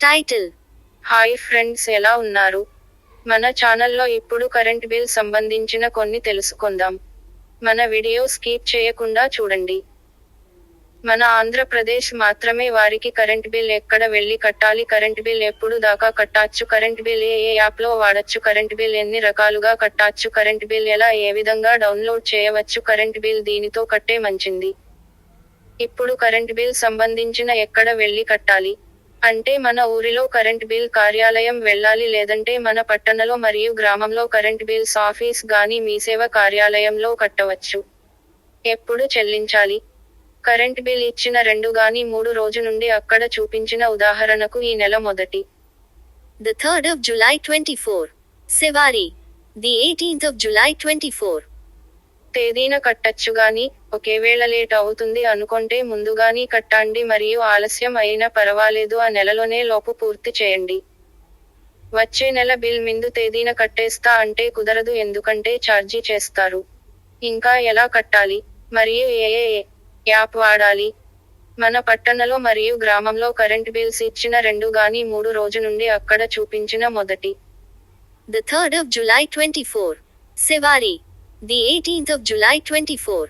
Title hi friends ఎలా ఉన్నారు? మన ఛానల్లో ఇప్పుడు కరెంట్ బిల్ సంబంధించిన కొన్ని తెలుసుకుందాం. మన వీడియో స్కిప్ చేయకుండా చూడండి. మన ఆంధ్రప్రదేశ్ మాత్రమే వారికి కరెంట్ బిల్ ఎక్కడ వెళ్ళి కట్టాలి కరెంట్ బిల్ ఎప్పుడు దాకా కట్టచ్చు కరెంట్ బిల్ ఏ ఏ యాప్లో వాడచ్చు కరెంట్ బిల్ ఎన్ని రకాలుగా కట్టచ్చు కరెంట్ బిల్ ఎలా ఏ విధంగా డౌన్లోడ్ చేయవచ్చు కరెంట్ బిల్ దీనితో కట్టే మంచింది. ఇప్పుడు కరెంట్ బిల్ సంబంధించిన ఎక్కడ వెళ్ళి కట్టాలి అంటే మన ఊరిలో కరెంట్ బిల్ కార్యాలయం వెళ్ళాలి లేదంటే మన పట్టణంలో మరియు గ్రామంలో కరెంట్ బిల్స్ ఆఫీస్ గాని మీ సేవ కార్యాలయంలో కట్టవచ్చు ఎప్పుడు చెల్లించాలి కరెంట్ బిల్ ఇచ్చిన రెండు గాని మూడు రోజు నుండి అక్కడ చూపించిన ఉదాహరణకు ఈ నెల మొదటి The 3rd of July 24. Sevari. The 18th of July 24. తేదీన కట్టచ్చు గాని ఒకేవేళ లేట్ అవుతుంది అనుకుంటే ముందుగాని కట్టండి మరియు ఆలస్యం అయినా పర్వాలేదు ఆ నెలలోనే లోపు పూర్తి చేయండి. వచ్చే నెల బిల్ మిందు తేదీన కట్టేస్తా అంటే కుదరదు ఎందుకంటే ఛార్జీ చేస్తారు. ఇంకా ఎలా కట్టాలి? మరియు ఏ ఏ యాప్ వాడాలి? మన పట్టణంలో మరియు గ్రామంలో కరెంట్ బిల్స్ ఇచ్చిన రెండు గాని మూడు రోజు నుండి అక్కడ చూపించిన మొదటి. The 3rd of July 24. Sevari. The 18th of July 24.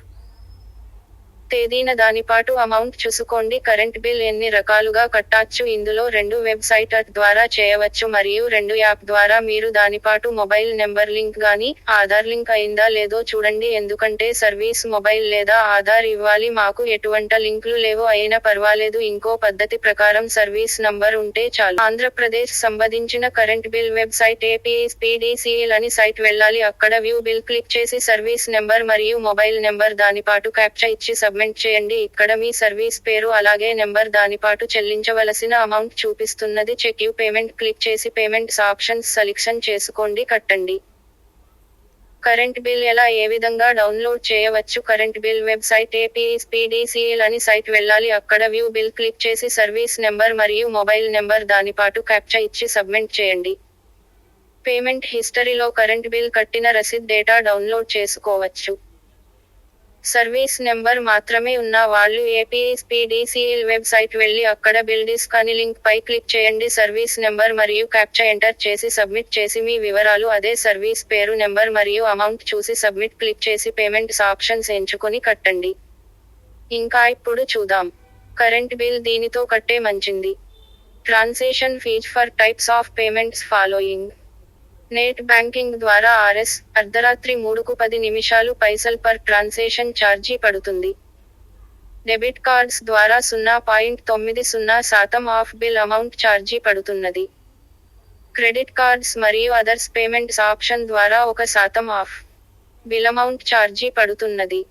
తేదీన దానిపాటు అమౌంట్ చూసుకోండి. కరెంట్ బిల్ ఎన్ని రకాలుగా కట్టచ్చు? ఇందులో రెండు వెబ్సైట్ ద్వారా చేయవచ్చు మరియు రెండు యాప్ ద్వారా మీరు దానిపాటు మొబైల్ నెంబర్ లింక్ గాని ఆధార్ లింక్ అయిందా లేదో చూడండి. ఎందుకంటే సర్వీస్ మొబైల్ లేదా ఆధార్ ఇవ్వాలి. మాకు ఎటువంటి లింకులు లేవు. అయినా పర్వాలేదు. ఇంకో పద్ధతి ప్రకారం సర్వీస్ నంబర్ ఉంటే చాలు. ఆంధ్రప్రదేశ్ సంబంధించిన current bill website APS PDCL అని సైట్ వెళ్ళాలి. అక్కడ వ్యూ బిల్ క్లిక్ చేసి సర్వీస్ నెంబర్ మరియు మొబైల్ నెంబర్ దానిపాటు క్యాప్చా ఇచ్చి సబ్మిట్ చేయండి. ఇక్కడ మీ సర్వీస్ పేరు అలాగే నెంబర్ దానిపాటు చెల్లించవలసిన అమౌంట్ చూపిస్తున్నది. చెక్ యూ పేమెంట్ క్లిక్ చేసి పేమెంట్స్ ఆప్షన్స్ సెలెక్షన్ చేసుకోండి. కట్టండి. కరెంట్ బిల్ ఎలా ఏ విధంగా డౌన్లోడ్ చేయవచ్చు? Current bill website APS PDCL అని సైట్ వెళ్ళాలి. అక్కడ వ్యూ బిల్ క్లిక్ చేసి సర్వీస్ నెంబర్ మరియు మొబైల్ నెంబర్ దానిపాటు క్యాప్చా ఇచ్చి సబ్మిట్ చేయండి. పేమెంట్ హిస్టరీలో కరెంట్ బిల్ కట్టిన రసీద్ డేటా డౌన్లోడ్ చేసుకోవచ్చు. సర్వీస్ నెంబర్ మాత్రమే ఉన్న వాళ్ళు ఏపీఎస్పీడీసీఎల్ వెబ్సైట్ వెళ్ళి అక్కడ బిల్డిస్ కానీ లింక్ పై క్లిక్ చేయండి. సర్వీస్ నెంబర్ మరియు క్యాప్చా ఎంటర్ చేసి సబ్మిట్ చేసి మీ వివరాలు అదే సర్వీస్ పేరు నెంబర్ మరియు అమౌంట్ చూసి సబ్మిట్ క్లిక్ చేసి పేమెంట్స్ ఆప్షన్స్ ఎంచుకొని కట్టండి. ఇంకా ఇప్పుడు చూద్దాం. కరెంట్ బిల్ దీనితో కట్టే మంచింది. Transaction fees for types of payments following. Net banking ద్వారా ఆర్ఎస్ అర్ధరాత్రి మూడుకు పది నిమిషాలు పైసల్ పర్ ట్రాన్సాక్షన్ ఛార్జీ పడుతుంది. డెబిట్ కార్డ్స్ ద్వారా సున్నా పాయింట్ తొమ్మిది సున్నా శాతం ఆఫ్ బిల్ అమౌంట్ ఛార్జీ పడుతున్నది. క్రెడిట్ కార్డ్స్ మరియు అదర్స్ పేమెంట్స్ ఆప్షన్ ద్వారా ఒక శాతం ఆఫ్ బిల్ అమౌంట్ ఛార్జీ పడుతున్నది.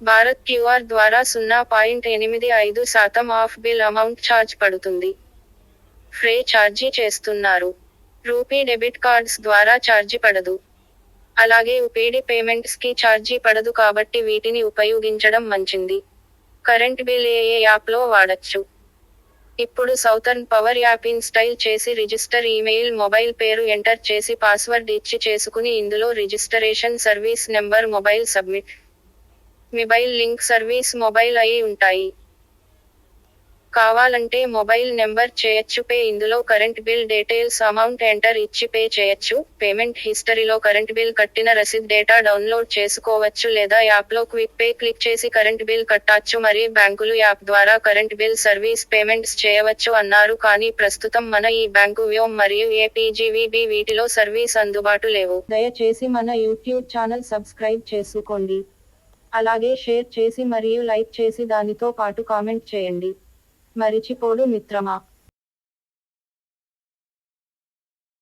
భారత్ క్యూఆర్ ద్వారా సున్నా పాయింట్ ఎనిమిది ఐదు శాతం ఆఫ్ బిల్ అమౌంట్ ఛార్జ్ పడుతుంది. ఫ్రే ఛార్జీ చేస్తున్నారు. రూపీ డెబిట్ కార్డ్స్ ద్వారా ఛార్జీ పడదు. అలాగే ఉపేడి పేమెంట్స్కి ఛార్జీ పడదు కాబట్టి వీటిని ఉపయోగించడం మంచింది. కరెంట్ బిల్ ఏ ఏ యాప్లో వాడచ్చు. ఇప్పుడు సౌతర్న్ పవర్ యాప్ ఇన్స్టైల్ చేసి రిజిస్టర్ ఈమెయిల్ మొబైల్ పేరు ఎంటర్ చేసి పాస్వర్డ్ ఇచ్చి చేసుకుని ఇందులో registration service number mobile submit. Mobile link service mobile అయి ఉంటాయి. కావాలంటే మొబైల్ నెంబర్ చేయొచ్చు పే ఇందులో current bill details amount enter ఇచ్చి పే చేయొచ్చు. పేమెంట్ హిస్టరీలో కరెంట్ బిల్ కట్టిన రసీద్ డేటా డౌన్లోడ్ చేసుకోవచ్చు లేదా యాప్లో క్విక్ పే క్లిక్ చేసి కరెంట్ బిల్ కట్టచ్చు. మరియు బ్యాంకులు యాప్ ద్వారా కరెంట్ బిల్ సర్వీస్ పేమెంట్స్ చేయవచ్చు అన్నారు. కానీ ప్రస్తుతం మన ఈ బ్యాంకు వ్యోమ్ మరియు ఏపీజీవీబీ వీటిలో సర్వీస్ అందుబాటు లేవు. దయచేసి మన యూట్యూబ్ ఛానల్ సబ్స్క్రైబ్ చేసుకోండి. అలాగే షేర్ చేసి మరియు లైక్ చేసి దానితో పాటు కామెంట్ చేయండి. మరిచిపోడు మిత్రమా?